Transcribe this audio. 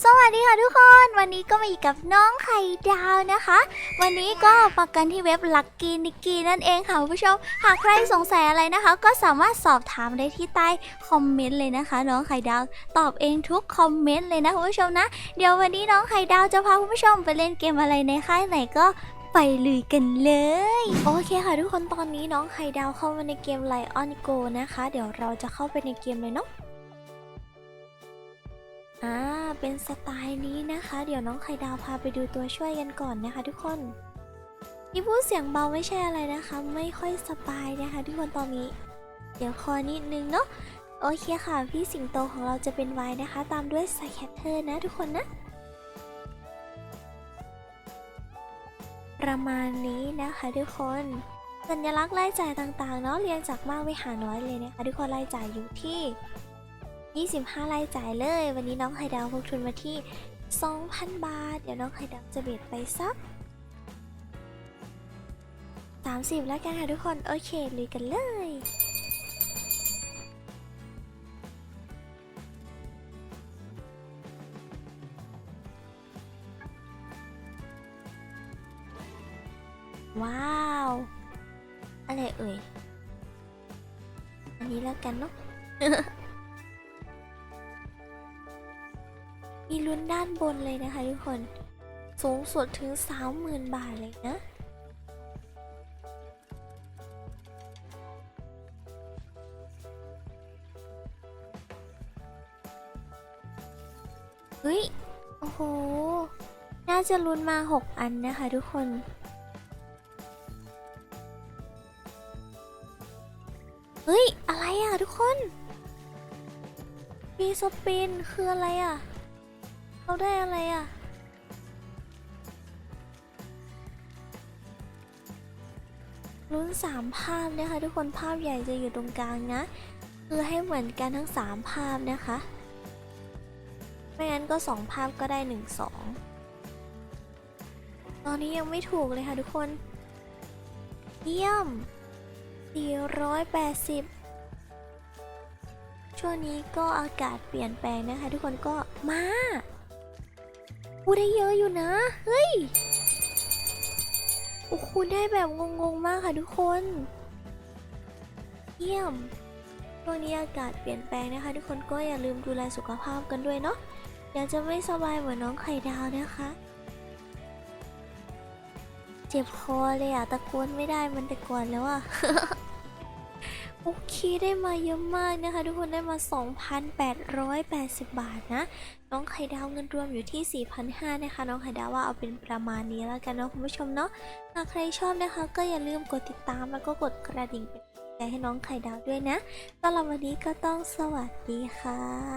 สวัสดีค่ะทุกคน วันนี้ก็มาอีกกับน้องไข่ดาวนะคะ วันนี้ก็มากันที่เว็บลักกี้นิกกี้นั่นเองค่ะคุณผู้ชม หากใครสงสัยอะไรนะคะ ก็สามารถสอบถามได้ที่ใต้คอมเมนต์เลยนะคะ น้องไข่ดาวตอบเองทุกคอมเมนต์เลยนะคุณผู้ชมนะ เดี๋ยววันนี้น้องไข่ดาวจะพาคุณผู้ชมไปเล่นเกมอะไรในค่ายไหนก็ไปลุยกันเลย โอเคค่ะทุกคนตอนนี้น้องไข่ดาวเข้ามาในเกม Lion Go นะคะ เดี๋ยวเราจะเข้าไปในเกมเลยเนาะอ่า เป็นสไตล์นี้นะคะ เดี๋ยวน้องไข่ดาวพาไปดูตัวช่วยกันก่อนนะคะ ทุกคนที่พูดเสียงเบาไม่ใช่อะไรนะคะ ไม่ค่อยสบายนะคะ ทุกคนตอนนี้ เดี๋ยวคอนิดนึงเนาะโอเคค่ะ พี่สิงโตของเราจะเป็นวายนะคะ ตามด้วยไซแคทเทอร์นะทุกคนนะประมาณนี้นะคะทุกคน สัญลักษณ์รายจ่ายต่างๆเนาะเรียงจากมากไปหาน้อยเลยนะคะทุกคนรายจ่ายอยู่ที่ 25รายจ่ายเลย วันนี้น้องไข่ดาวพกทุนมาที่ 2,000 บาท เดี๋ยวน้องไข่ดาวจะเบ็ดไปสัก 30 แล้วกันค่ะทุกคน โอเคลุยกันเลยว้าว อะไรเอ่ย อันนี้แล้วกันเนาะ มีลุ้นด้านบนเลยนะคะทุกคน สูงสุดถึง 30,000 บาทเลยนะ เฮ้ย โอ้โห น่าจะลุ้นมา 6 อันนะคะทุกคนเฮ้ย อะไรอะทุกคน มีสปิน คืออะไรอะ เราได้อะไรอะ ลุ้นสามภาพนะคะ ทุกคนภาพใหญ่จะอยู่ตรงกลางนะ คือให้เหมือนกันทั้งสามภาพนะคะ ไม่งั้นก็สองภาพก็ได้หนึ่งสองตอนนี้ยังไม่ถูกเลยค่ะทุกคน เยี่ยม 480ช่วงนี้ก็อากาศเปลี่ยนแปลงนะคะ ทุกคนก็มา พูดได้เยอะอยู่นะ เฮ้ย โอ้โหได้แบบงงๆมากค่ะทุกคน เยี่ยมช่วงนี้อากาศเปลี่ยนแปลงนะคะ ทุกคนก็อย่าลืมดูแลสุขภาพกันด้วยเนาะเดี๋ยวจะไม่สบายเหมือนน้องไข่ดาวนะคะ เจ็บคอเลยอะตะโกนไม่ได้มันแต่ก่อนแล้วอะ โอเคได้มาเยอะมากนะคะ ทุกคนได้มา 2,880 บาทนะ น้องไข่ดาวเงินรวมอยู่ที่ 4,500นะคะ น้องไข่ดาวว่าเอาเป็นประมาณนี้แล้วกันเนาะคุณผู้ชมเนาะหากใครชอบนะคะ ก็อย่าลืมกดติดตามแล้วก็กดกระดิ่งเป็นกำลังใจให้น้องไข่ดาวด้วยนะสำหรับวันนี้ก็ต้องสวัสดีค่ะ